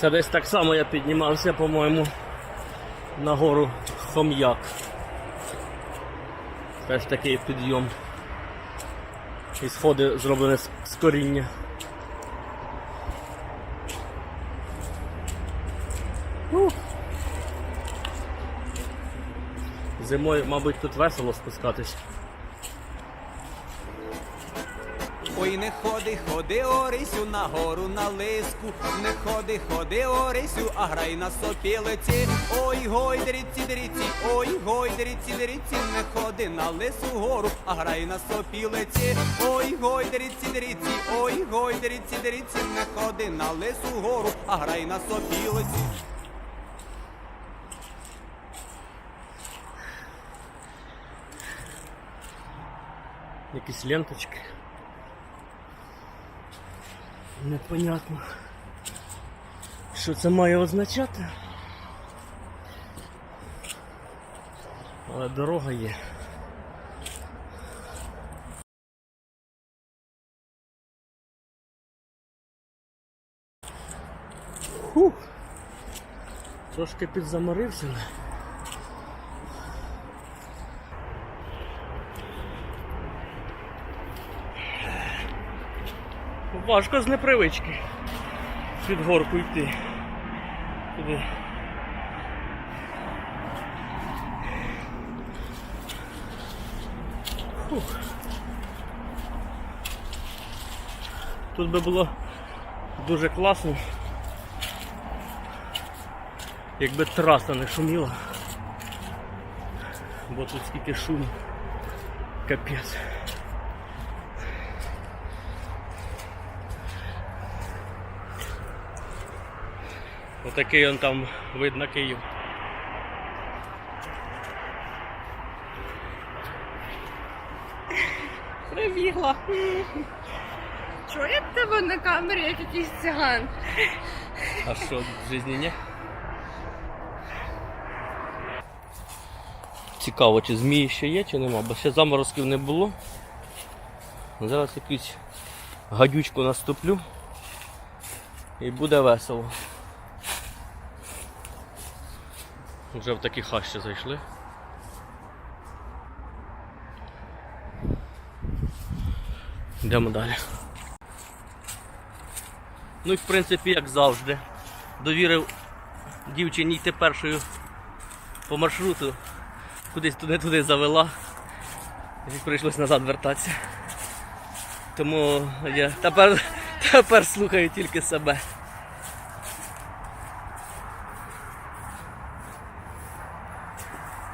Це десь так само я піднімався, по-моєму, на гору Хом'як. Теж такий підйом. І сходи зроблені з, коріння. Зимою, мабуть, тут весело спускатись. Ой, не ходи, ходи, Орисю, на гору на лиску, не ходи, ходи, Орисю, а грай на сопілиці. Ой, гой, деріці, ой, гой, деріці, не ходи на лису гору, а грай на сопілиці. Ой, гой, деріці, ой, гой, деріці, не ходи на лису гору, а грай на сопілиці. Якісь ленточки. Непонятно. Що це має означати? Але дорога є. Фух. Трошки підзаморився. Важко з непривички під горку йти. Туди. Тут би було дуже класно, якби траса не шуміла, бо тут скільки шуму. Капець. Отакий он там видно Київ. Прибігла. Я тебе на камері як якийсь циган? А що в житті ні? Цікаво, чи змії ще є, чи нема, бо ще заморозків не було. Зараз якусь гадючку наступлю і буде весело. Вже в такі хащі зайшли. Йдемо далі. Ну і в принципі, як завжди, довірив дівчині йти першою по маршруту, кудись туди-туди завела. І прийшлось назад вертатися. Тому я тепер, тепер слухаю тільки себе.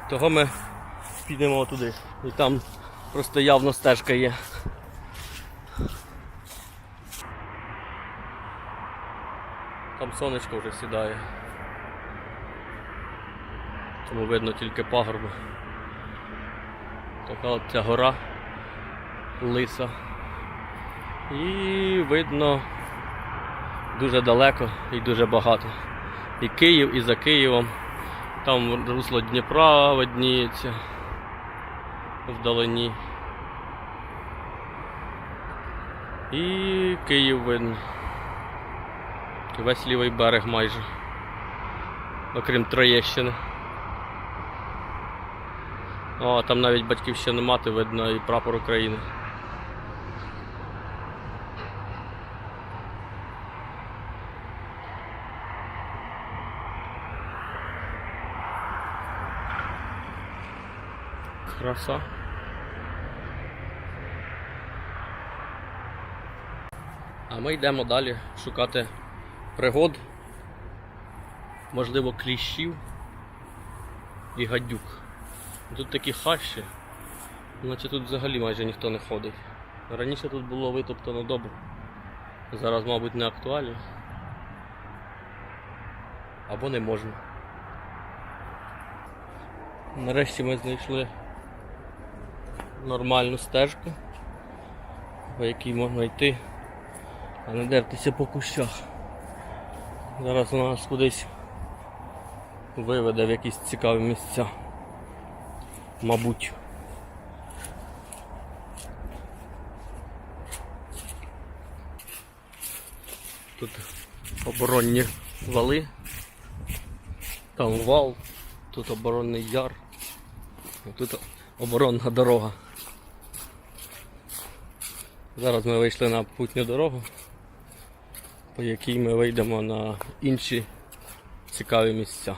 Того ми підемо туди. І там просто явно стежка є. Там сонечко вже сідає. Тому видно тільки пагорби. Така от ця гора лиса. І видно дуже далеко і дуже багато. І Київ, і за Києвом. Там русло Дніпра видніється вдалині. І Київ видно. Весь лівий берег майже. Окрім Троєщини. О, там навіть батьківщини мати видно і прапор України. Краса. А ми йдемо далі шукати пригод, можливо, кліщів і гадюк. Тут такі хащі, наче тут взагалі майже ніхто не ходить. Раніше тут було витоптано добре. Зараз, мабуть, не актуально. Або не можна. Нарешті ми знайшли нормальну стежку, по якій можна йти, а не дертися по кущах. Зараз вона нас кудись виведе в якісь цікаві місця. Мабуть. Тут оборонні вали. Там вал, тут оборонний яр, тут оборонна дорога. Зараз ми вийшли на путню дорогу, по якій ми вийдемо на інші цікаві місця.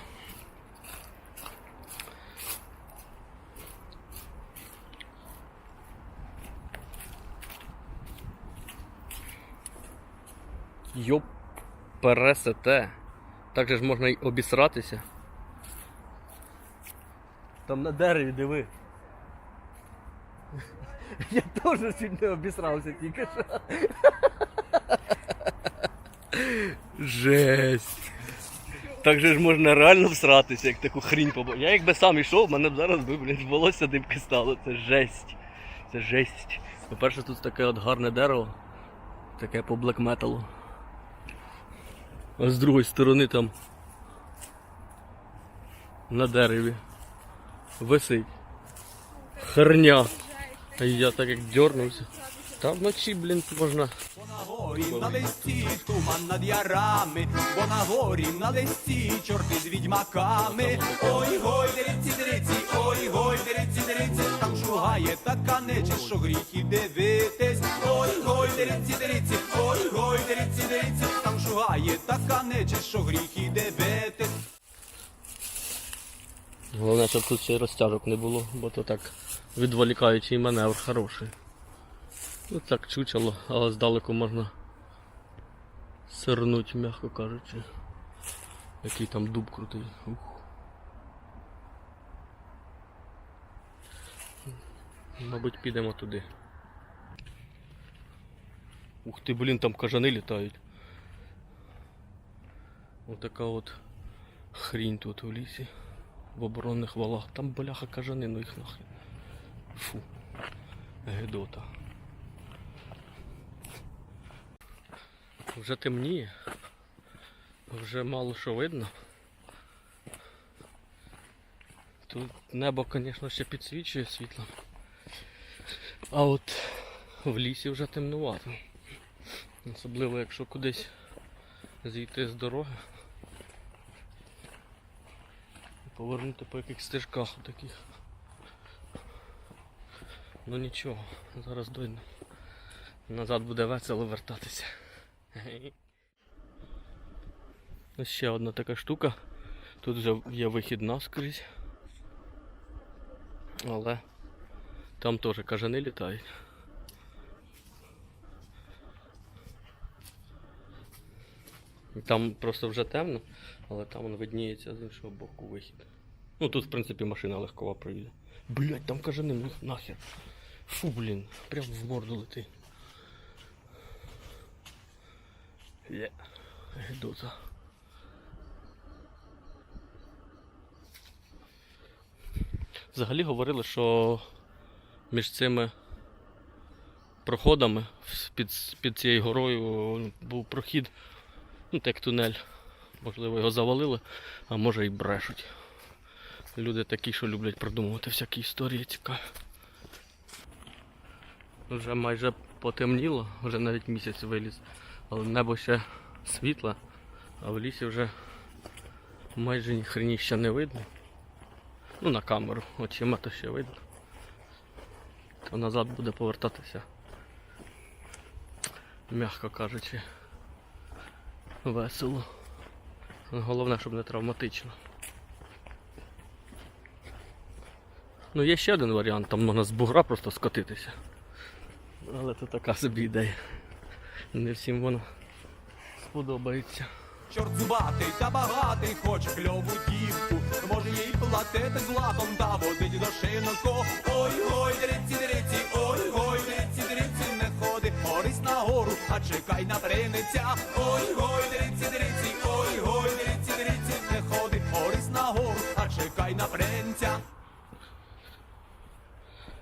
Йоп, пересете. Так же ж можна й обісратися. Там на дереві диви. Я теж чуть не обісрався тільки що. Жесть. Так же ж можна реально всратися, як таку хрінь побачити. Я якби сам йшов, в мене б зараз би, блін, волосся дибки стало. Це жесть. Це жесть. По-перше, тут таке от гарне дерево. Таке по блекметалу. А з другої сторони там на дереві висить. Херня. Я так як дернувся. Та вночі, блін, можна. Бо на горі на листі туман над ярами, бо на горі на листі чорти з відьмаками. Ой гой, дриці, дириці, ой гой, дриці, дриці, там шугає така нечисть, що гріхи дивитись. Головне, щоб тут ще розтяжок не було, бо то так відволікаючий маневр хороший. Ну так чучело, але здалеку можна сирнуть, м'яко кажучи. Який там дуб крутий. Ух. Мабуть, підемо туди. Ух ти, блін, там кажани літають. Отака от хрінь тут у лісі. В оборонних валах. Там бляха кажани, ну їх нахрен. Фу. Гедота. Вже темніє. Вже мало що видно. Тут небо, звісно, ще підсвічує світлом. А от в лісі вже темнувато. Особливо якщо кудись зійти з дороги. Повернути по якихось стежках таких. Ну нічого, зараз дойдемо. Назад буде весело вертатися. Ось ще одна така штука. Тут вже є вихід наскрізь. Але там теж кажани літають. Там просто вже темно, але там він видніється з іншого боку вихід. Ну тут, в принципі, машина легкова проїде. Блять, там кажани, ну їх нахер. Фу, блін, прям в морду лети. Є. Гедота. Взагалі говорили, що між цими проходами під, під цією горою був прохід, ну так тунель. Можливо, його завалили, а може і брешуть. Люди такі, що люблять придумувати всякі історії цікаві. Вже майже потемніло, вже навіть місяць виліз, але небо ще світле, а в лісі вже майже ні хрені ще не видно. Ну на камеру, очима то ще видно. То назад буде повертатися. М'яко кажучи. Весело. Головне, щоб не травматично. Ну, є ще один варіант, там можна з бугра просто скотитися. Але це така собі ідея. Не всім воно сподобається. Чорт зубатий та багатий, хоче кльову дівку, може їй платити златом та водить до шинку. Ой, гой, дриці, дриці, ходи, орись на гору, а чекай на приниця. Ой, гой, дриці, дриці, ой, гой, дриці, дриці, не ходи, орись на гору, а чекай на принця.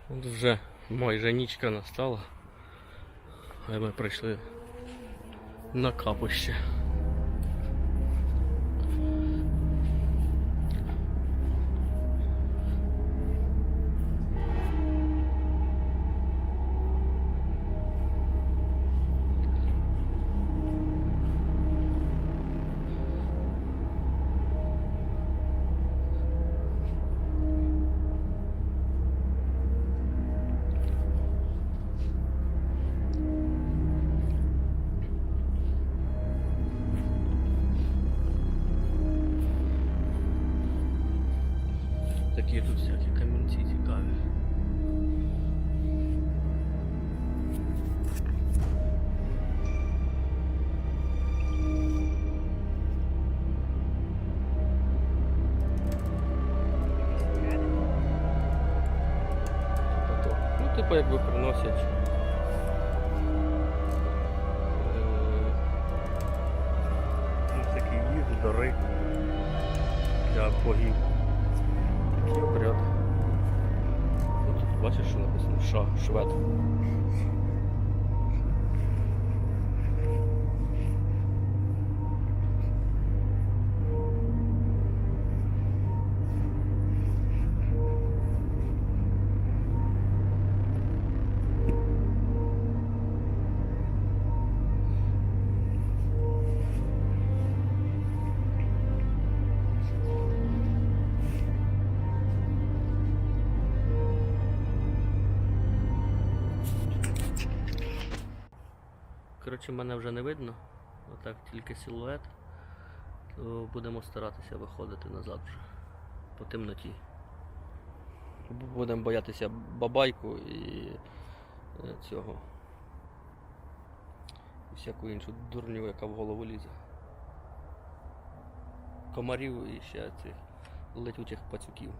От вже майже нічка настала. А ми прийшли на капище. Які тут всякі камінці цікаві. Ну, типу, якби приносять. е, Ну, всякі їжу, дари для богів. Бачиш, що написано Ша, швед. Коротше, мене вже не видно. Отак тільки силует. То будемо старатися виходити назад вже по темноті. Будемо боятися бабайку і е, цього. І всяку іншу дурню, яка в голову лізе. Комарів і ще цих летючих пацюків.